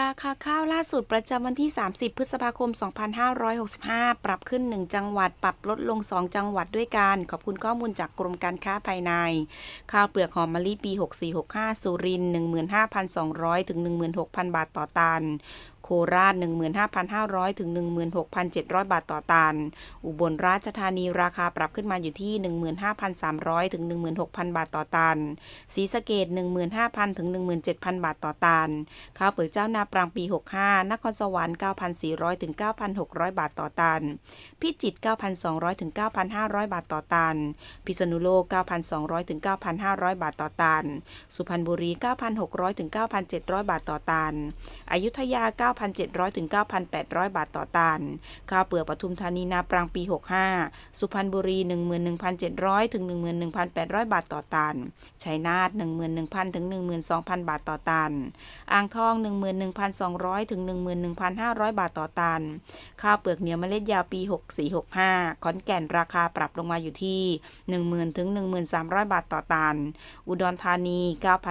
ราคาข้าวล่าสุดประจำวันที่ 30 พฤษภาคม 2565 ปรับขึ้น 1 จังหวัด ปรับลดลง 2 จังหวัดด้วยกัน ขอบคุณข้อมูลจากกรมการค้าภายใน ข้าวเปลือกหอมมะลิปี 6465 สุรินทร์15,200 ถึง 16,000 บาทต่อตัน โคราช 15,500 ถึง 16,700 บาทต่อตัน อุบลราชธานีราคาปรับขึ้นมาอยู่ที่ 15,300 ถึง 16,000 บาทต่อตัน ศรีสะเกด15,000 ถึง 17,000 บาทต่อตัน ข้าวเปลือกเจ้านาปรังปี 65 นครสวรรค์ 9,400 ถึง 9,600 บาทต่อตัน พิจิตร 9,200 ถึง 9,500 บาทต่อตัน พิษณุโลก 9,200 ถึง 9,500 บาทต่อตัน สุพรรณบุรี 9,600 ถึง 9,700 บาทต่อตัน อยุธยา 9,700 ถึง 9,800 บาทต่อตัน ข้าวเปลือกปทุมธานีนาปรังปี 65 สุพรรณบุรี 11,700 ถึง 11,800 บาทต่อตัน ชัยนาท 11,000 ถึง 12,000 บาทต่อตัน อ่างทอง11,200 ถึง 11,500 บาทต่อตัน ข้าวเปลือกเหนียวเมล็ดยาวปี 6465 ขอนแก่นราคาปรับลงมาอยู่ที่ 10,000 ถึง 13,000 บาทต่อตัน อุดรธานี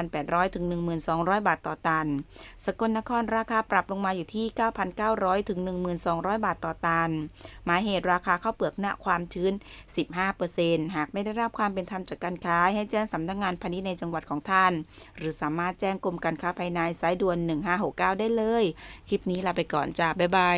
9,800 ถึง 12,000บาทต่อตัน สกลนครราคาปรับลงมาอยู่ที่ 9,900 ถึง 12,000บาทต่อตัน หมายเหตุราคาข้าวเปลือกณความชื้น 15%หากไม่ได้รับความเป็นธรรมจากการค้าให้แจ้งสำนักงานพาณิชย์ในจังหวัดของท่าน หรือสามารถแจ้งกรมการค้าภายในสายด่วน 156 9 ได้เลย คลิปนี้ลาไปก่อนจ้าบ๊ายบาย